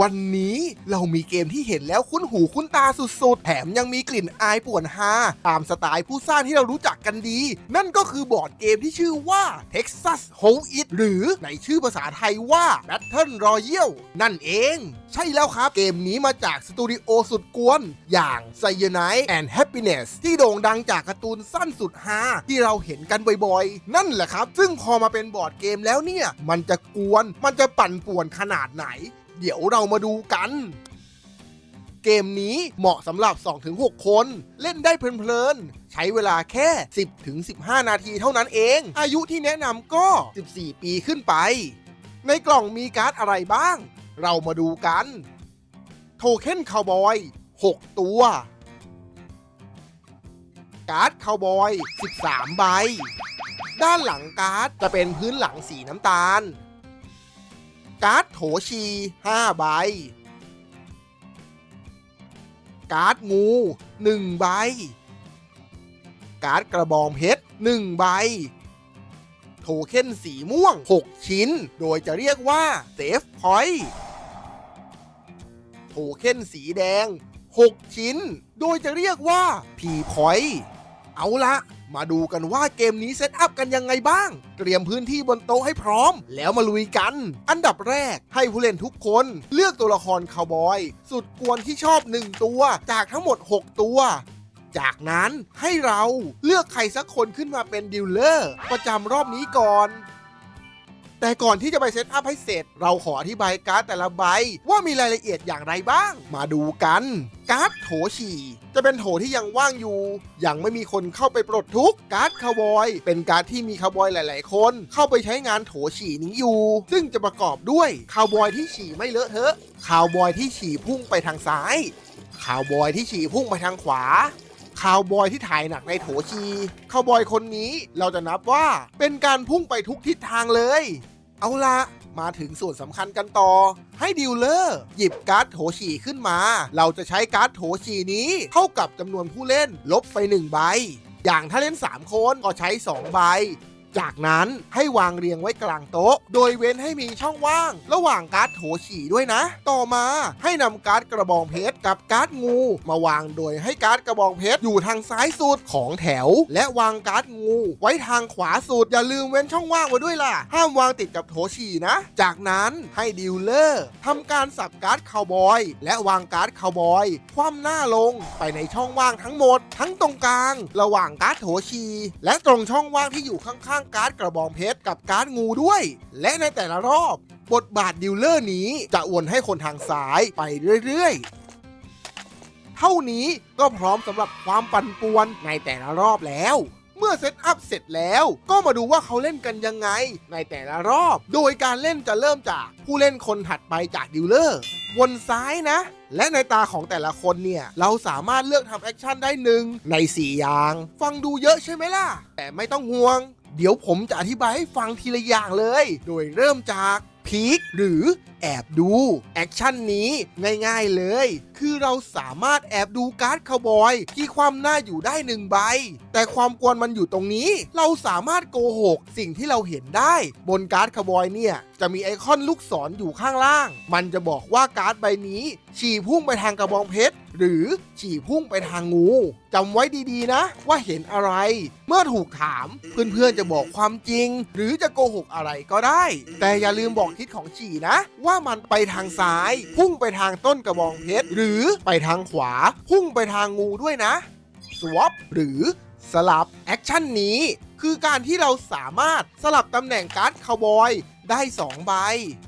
วันนี้เรามีเกมที่เห็นแล้วคุ้นหูคุ้นตาสุดๆ แถมยังมีกลิ่นอายป่วนฮาตามสไตล์ผู้สร้างที่เรารู้จักกันดี นั่นก็คือบอร์ดเกมที่ชื่อว่า Texas Hold'em หรือในชื่อภาษาไทยว่า Battle Royale นั่นเอง ใช่แล้วครับ เกมนี้มาจากสตูดิโอสุดกวน อย่าง Cyanide and Happiness ที่โด่งดังจากการ์ตูนสั้นสุดฮาที่เราเห็นกันบ่อยๆ นั่นแหละครับ ซึ่งพอมาเป็นบอร์ดเกมแล้วเนี่ย มันจะกวน มันจะปั่นป่วนขนาดไหน เดี๋ยวเรามาดูกัน เกมนี้เหมาะสำหรับ 2-6 คน เล่นได้เพลินๆ ใช้เวลาแค่ 10-15 นาทีเท่านั้นเอง อายุที่แนะนำก็ 14 ปีขึ้นไป ในกล่องมีการ์ดอะไรบ้าง เรามาดูกัน โทเค็นคาวบอย 6 ตัว การ์ดคาวบอย 13 ใบ ด้านหลังการ์ดจะเป็นพื้นหลังสีน้ำตาล การ์ดโถชี 5 ใบ การ์ดงู 1 ใบ การ์ดกระบองเพชร 1 ใบ โทเค็นสีม่วง 6 ชิ้น โดยจะเรียกว่าเซฟพอยต์โทเค็นสีแดง 6 ชิ้น โดยจะเรียกว่าพีพอยต์เอาละ มาดูกันว่าเกมนี้เซตอัพกันยังไงบ้าง เตรียมพื้นที่บนโต๊ะให้พร้อม แล้วมาลุยกัน อันดับแรกให้ผู้เล่นทุกคน เลือกตัวละครคาวบอย สุดกวนที่ชอบ 1 ตัว จากทั้งหมด 6 ตัวจากนั้นให้เราเลือกใครสักคนขึ้นมาเป็นดีลเลอร์ ประจำรอบนี้ก่อน แต่ก่อนที่จะไปเซตอัพให้เสร็จ เราขออธิบายการ์ดแต่ละใบ ว่ามีรายละเอียดอย่างไรบ้าง มาดูกัน การ์ดโถฉี่ จะเป็นโถที่ยังว่างอยู่ ยังไม่มีคนเข้าไปปลดทุกการ์ดคาวบอย เป็นการ์ดที่มีคาวบอยหลาย ๆ คน เข้าไปใช้งานโถฉี่นี้อยู่ ซึ่งจะประกอบด้วยคาวบอยที่ฉี่ไม่เลอะเทอะคาวบอยที่ฉี่พุ่งไปทางซ้ายคาวบอยที่ฉี่พุ่งไปทางขวาคาวบอยที่ถ่ายหนักในโถชีคาวบอยคนนี้เราจะนับว่าเป็นการพุ่งไปทุกทิศทางเลย เอาละมาถึงส่วนสำคัญกันต่อ ให้ดิวเลอร์ หยิบการ์ดโถฉี่ขึ้นมา เราจะใช้การ์ดโถฉี่นี้เท่ากับจำนวนผู้เล่นลบไป 1 ใบ อย่างถ้าเล่น 3 คนก็ใช้ 2 ใบ จากนั้นให้วางเรียงไว้กลางโต๊ะ โดยเว้นให้มีช่องว่าง ระหว่างการ์ดโถฉี่ด้วยนะ ต่อมาให้นำการ์ดกระบองเพชรกับการ์ดงู มาวางโดยให้การ์ดกระบองเพชรอยู่ทางซ้ายสุดของแถว และวางการ์ดงูไว้ทางขวาสุดอย่าลืมเว้นช่องว่างไว้ด้วยล่ะ ห้ามวางติดกับโถฉี่นะ จากนั้นให้ดีลเลอร์ทำการสับการ์ดคาวบอย และวางการ์ดคาวบอย คว่ำหน้าลงไปในช่องว่างทั้งหมด ทั้งตรงกลาง ระหว่างการ์ดโถชีและตรงช่องว่างที่อยู่ข้างๆการ์ดกระบองเพชรกับการ์ดงูด้วย และในแต่ละรอบ บทบาทดิลเลอร์นี้จะวนให้คนทางซ้ายไปเรื่อยๆ เท่านี้ก็พร้อมสำหรับความปั่นป่วนในแต่ละรอบแล้วเมื่อเซตอัพเสร็จแล้วก็มาดูว่าเขาเล่นกันยังไง ในแต่ละรอบ โดยการเล่นจะเริ่มจากผู้เล่นคนถัดไปจากดิลเลอร์วนซ้ายนะ และในตาของแต่ละคนเนี่ย เราสามารถเลือกทำแอคชั่นได้หนึ่งใน 4 อย่าง ฟังดูเยอะใช่ไหมล่ะ แต่ไม่ต้องห่วง เดี๋ยวผมจะอธิบายให้ฟังทีละอย่างเลย โดยเริ่มจากพีคหรือแอบดู แอคชั่นนี้ง่ายๆเลย คือเราสามารถแอบดูการ์ดคาวบอย ที่ความหน้าอยู่ได้หนึ่งใบ แต่ความกวนมันอยู่ตรงนี้ เราสามารถโกหกสิ่งที่เราเห็นได้ บนการ์ดคาวบอยเนี่ย จะมีไอคอนลูกศรออยู่ข้างล่าง มันจะบอกว่าการ์ดใบนี้ ฉี่พุ่งไปทางกระบองเพชร หรือฉี่พุ่งไปทางงูจำไว้ดีๆนะ ว่าเห็นอะไร เมื่อถูกถาม เพื่อนๆจะบอกความจริง หรือจะโกหกอะไรก็ได้ แต่อย่าลืมบอกทิศของฉี่นะ ว่ามันไปทางซ้าย พุ่งไปทางต้นกระบองเพชรหรือไปทางขวา พุ่งไปทางงูด้วยนะสวอปหรือสลับแอคชั่นนี้ คือการที่เราสามารถสลับตำแหน่งการ์ดคาวบอย ได้2ใบ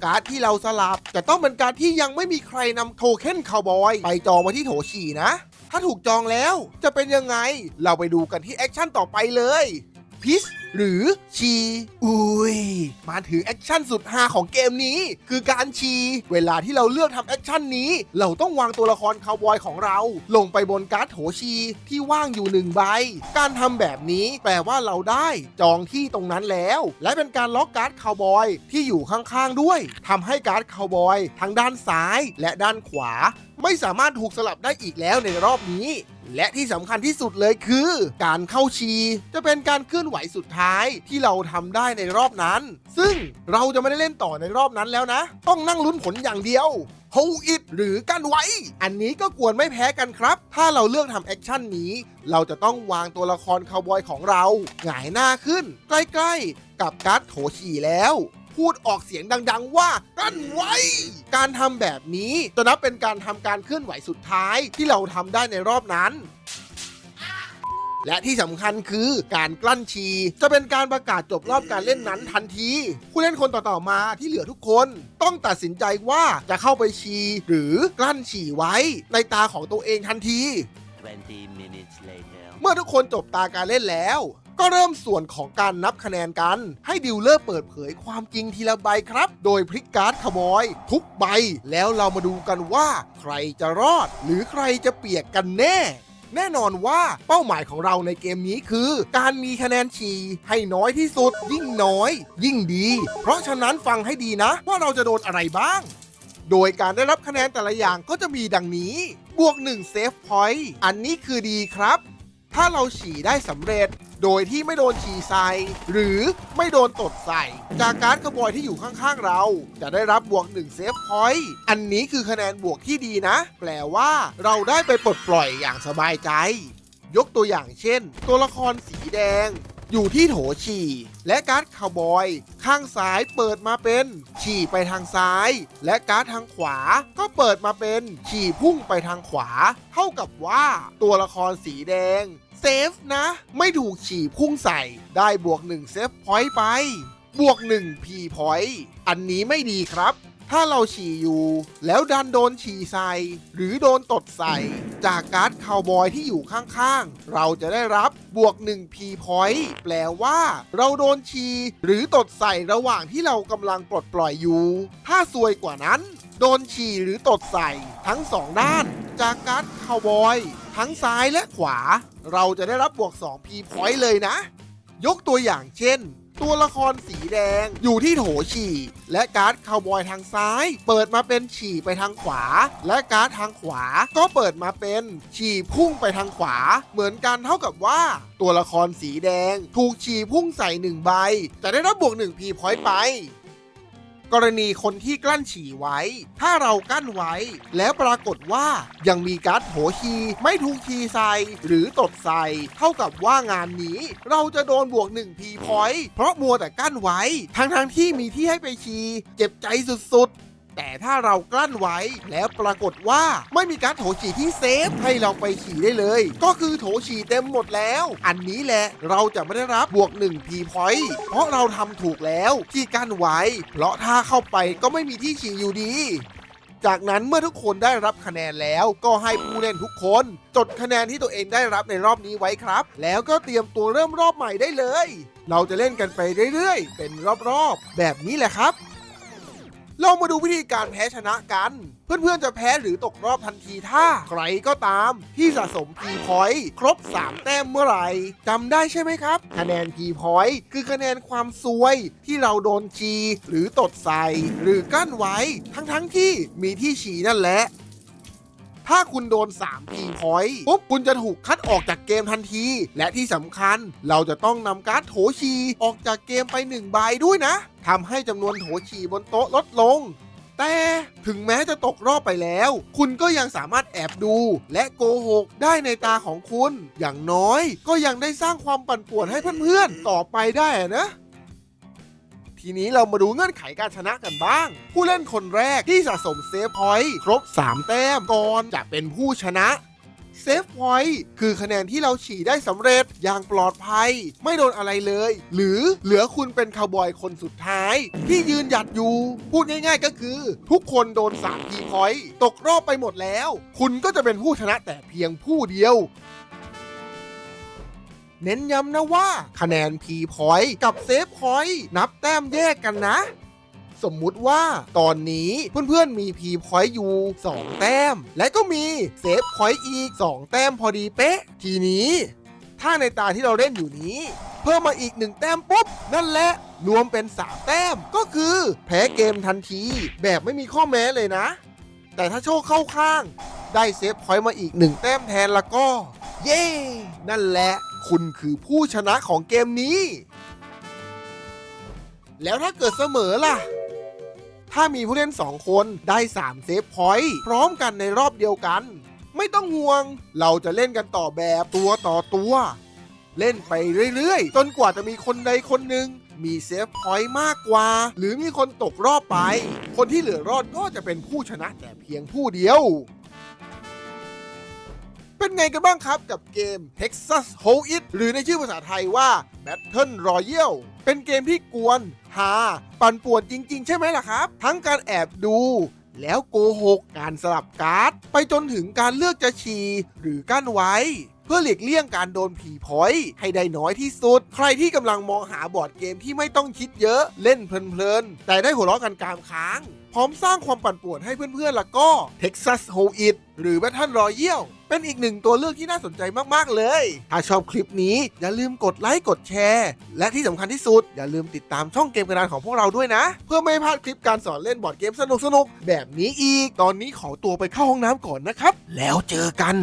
การ์ดที่เราสลับจะต้องเป็นการ์ดที่ยังไม่มีใครนำโทเค็นคาวบอยไปจองไว้ที่โถฉี่นะ ถ้าถูกจองแล้วจะเป็นยังไง เราไปดูกันที่แอคชั่นต่อไปเลยพิส หรือชีอุ้ยมาถึงแอคชั่นสุดฮาของเกมนี้ คือการชี เวลาที่เราเลือกทำแอคชั่นนี้ เราต้องวางตัวละครคาวบอยของเรา ลงไปบนการ์ดโถชีที่ว่างอยู่หนึ่งใบ การทำแบบนี้แปลว่าเราได้จองที่ตรงนั้นแล้ว และเป็นการล็อกการ์ดคาวบอยที่อยู่ข้างๆด้วยทำให้การ์ดคาวบอยทั้งด้านซ้ายและด้านขวา ไม่สามารถถูกสลับได้อีกแล้วในรอบนี้ และที่สำคัญที่สุดเลยคือ การเข้าชีจะเป็นการเคลื่อนไหวสุดท้ายที่เราทำได้ในรอบนั้น ซึ่งเราจะไม่ได้เล่นต่อในรอบนั้นแล้วนะ ต้องนั่งลุ้นผลอย่างเดียว Hold it หรือกันไว้ อันนี้ก็กวนไม่แพ้กันครับ ถ้าเราเลือกทำแอคชั่นนี้ เราจะต้องวางตัวละครคาวบอยของเราหงายหน้าขึ้น ใกล้ๆ กับการ์ดโถฉี่แล้ว พูดออกเสียงดัง ๆ ว่ากั้นไว้ การทำแบบนี้จะนับเป็นการทำการเคลื่อนไหวสุดท้ายที่เราทำได้ในรอบนั้น และที่สำคัญคือการกลั้นฉี่จะเป็นการประกาศจบรอบการเล่นนั้นทันที ผู้เล่นคนต่อๆมาที่เหลือทุกคน ต้องตัดสินใจว่าจะเข้าไปฉี่หรือกลั้นฉี่ไว้ในตาของตัวเองทันที 20 minutes later. เมื่อทุกคนจบตาการเล่นแล้ว ก็เริ่มส่วนของการนับคะแนนกัน ให้ดิวเลอร์เปิดเผยความจริงทีละใบครับ โดยพลิกการ์ดขโมยทุกใบ แล้วเรามาดูกันว่า ใครจะรอด หรือใครจะเปียกกันแน่ แน่นอนว่าเป้าหมายของเราในเกมนี้คือ การมีคะแนนฉี่ให้น้อยที่สุด ยิ่งน้อย ยิ่งดี เพราะฉะนั้นฟังให้ดีนะ ว่าเราจะโดนอะไรบ้าง โดยการได้รับคะแนนแต่ละอย่างก็จะมีดังนี้ บวก1เซฟพอยต์อันนี้คือดีครับ ถ้าเราฉี่ได้สำเร็จ โดยที่ไม่โดนฉี่ใส่ หรือไม่โดนตดใส่ จากการ์ดขบอยที่อยู่ข้างๆเรา จะได้รับบวก1เซฟพอยต์อันนี้คือคะแนนบวกที่ดีนะ แปลว่าเราได้ไปปลดปล่อยอย่างสบายใจ ยกตัวอย่างเช่น ตัวละครสีแดง อยู่ที่โถฉี่ และการ์ดคาวบอย ข้างซ้ายเปิดมาเป็น ฉี่ไปทางซ้าย และการ์ดทางขวาก็เปิดมาเป็น ฉี่พุ่งไปทางขวา เท่ากับว่าตัวละครสีแดง เซฟนะ ไม่ถูกฉี่พุ่งใส่ได้บวก1เซฟพอยต์ไป บวก1 P พอยต์อันนี้ไม่ดีครับ ถ้าเราฉี่อยู่ แล้วดันโดนฉี่ใส่ หรือโดนตดใส่ จากการ์ดคาวบอยที่อยู่ข้างๆ เราจะได้รับบวก1 P point แปลว่า เราโดนฉี่หรือตดใส่ระหว่างที่เรากำลังปลดปล่อยอยู่ ถ้าซวยกว่านั้น โดนฉี่หรือตดใส่ทั้งสองด้าน จากการ์ดคาวบอยทั้งซ้ายและขวา เราจะได้รับบวก2 P point เลยนะ ยกตัวอย่างเช่น ตัวละครสีแดง อยู่ที่โถฉี่ และการ์ดคาวบอยทางซ้าย เปิดมาเป็นฉี่ไปทางขวา และการ์ดทางขวาก็เปิดมาเป็นฉี่พุ่งไปทางขวา เหมือนกันเท่ากับว่า ตัวละครสีแดง ถูกฉี่พุ่งใส่หนึ่งใบ จะได้รับบวก1 P พอยต์ไป กรณีคนที่กลั้นฉี่ไว้ ถ้าเรากั้นไว้ แล้วปรากฏว่ายังมีการโถชีไม่ทุกทีใส่หรือตดใส่เท่ากับว่างานนี้ เราจะโดนบวก1 P point เพราะมัวแต่กั้นไว้ทั้งทงๆที่มีที่ให้ไปฉี่เจ็บใจสุดๆ แต่ถ้าเรากลั้นไว้ แล้วปรากฏว่าไม่มีการโถฉี่ที่เซฟให้เราไปฉี่ได้เลย ก็คือโถฉี่เต็มหมดแล้ว อันนี้แหละเราจะไม่ได้รับบวก1 P point เพราะเราทำถูกแล้วที่กั้นไว้ เพราะถ้าเข้าไปก็ไม่มีที่ฉี่อยู่ดีจากนั้นเมื่อทุกคนได้รับคะแนนแล้วก็ให้ผู้เล่นทุกคน จดคะแนนที่ตัวเองได้รับในรอบนี้ไว้ครับ แล้วก็เตรียมตัวเริ่มรอบใหม่ได้เลย เราจะเล่นกันไปเรื่อยๆ เป็นรอบๆ แบบนี้แหละครับ เรามาดูวิธีการแพ้ชนะกัน เพื่อนๆจะแพ้หรือตกรอบทันทีถ้า ใครก็ตาม ที่สะสมพีพอยต์ครบ 3 แต้มเมื่อไหร่จำได้ใช่ไหมครับ คะแนนพีพอยต์คือคะแนนความซวยที่เราโดนชีหรือตดใส่หรือกั้นไว้ ทั้งๆที่มีที่ฉีนั่นแหละ ถ้าคุณโดน3 P point ปุ๊บคุณจะถูกคัดออกจากเกมทันที และที่สำคัญเราจะต้องนำการ์ดโถชีออกจากเกมไป1ใบด้วยนะทำให้จำนวนโถชีบนโต๊ะลดลงแต่ถึงแม้จะตกรอบไปแล้ว คุณก็ยังสามารถแอบดู และโกหกได้ในตาของคุณ อย่างน้อยก็ยังได้สร้างความปั่นป่วนให้เพื่อนๆต่อไปได้นะ ทีนี้เรามาดูเงื่อนไขการชนะกันบ้าง ผู้เล่นคนแรกที่สะสมเซฟพอยต์ครบ 3 แต้มก่อนจะเป็นผู้ชนะเซฟพอยต์คือคะแนนที่เราฉี่ได้สำเร็จอย่างปลอดภัย ไม่โดนอะไรเลย หรือเหลือคุณเป็นคาวบอยคนสุดท้าย ที่ยืนหยัดอยู่ พูดง่ายๆก็คือ ทุกคนโดน3ทีพอยต์ตกรอบไปหมดแล้ว คุณก็จะเป็นผู้ชนะแต่เพียงผู้เดียว เน้นย้ำนะว่าคะแนน P point กับเซฟ point นับแต้มแยกกันนะ สมมุติว่าตอนนี้เพื่อนๆมี P point อยู่ 2 แต้ม และก็มีเซฟ point อีก 2 แต้มพอดีเป๊ะ ทีนี้ ถ้าในตาที่เราเล่นอยู่นี้ เพิ่มมาอีก 1 แต้มปุ๊บ นั่นแหละรวมเป็น 3 แต้มก็คือแพ้เกมทันที แบบไม่มีข้อแม้เลยนะ แต่ถ้าโชคเข้าข้าง ได้เซฟพอยต์มาอีกหนึ่งแต้มแทนแล้วก็ เย้ นั่นแหละ คุณคือผู้ชนะของเกมนี้ แล้วถ้าเกิดเสมอล่ะ ถ้ามีผู้เล่น 2 คนได้ 3 เซฟพอยต์พร้อมกันในรอบเดียวกัน ไม่ต้องห่วง เราจะเล่นกันต่อแบบตัวต่อตัว เล่นไปเรื่อยๆ จนกว่าจะมีคนใดคนหนึ่งมีเซฟพอยต์มากกว่า หรือมีคนตกรอบไป คนที่เหลือรอดก็จะเป็นผู้ชนะแต่เพียงผู้เดียว เป็นไงกันบ้างครับกับเกม Texas Hold It หรือในชื่อภาษาไทยว่า Battle Royale เป็นเกมที่กวนหา ปั่นป่วนจริง ๆ ใช่ไหมล่ะครับ ทั้งการแอบดูแล้วโกหกการสลับการ์ด ไปจนถึงการเลือกจะฉี่หรือกั้นไว้ เพื่อหลีกเลี่ยงการโดนผีพอยให้ได้น้อยที่สุด ใครที่กำลังมองหาบอร์ดเกมที่ไม่ต้องคิดเยอะเล่นเพลินๆแต่ได้หัวเราะกันกลามค้าง ร้อมสร้างความปั่นป่วนให้เพื่อนๆแล้วก็ Texas Hold It หรือ Battle Royale เป็นอีกหนึ่งตัวเลือกที่น่าสนใจมากๆเลย ถ้าชอบคลิปนี้อย่าลืมกดไลค์กดแชร์ และที่สำคัญที่สุด อย่าลืมติดตามช่องเกมกระดานของพวกเราด้วยนะ เพื่อไม่พลาดคลิปการสอนเล่นบอร์ดเกมสนุกๆ แบบนี้อีก ตอนนี้ขอตัวไปเข้าห้องน้ำก่อนนะครับ แล้วเจอกัน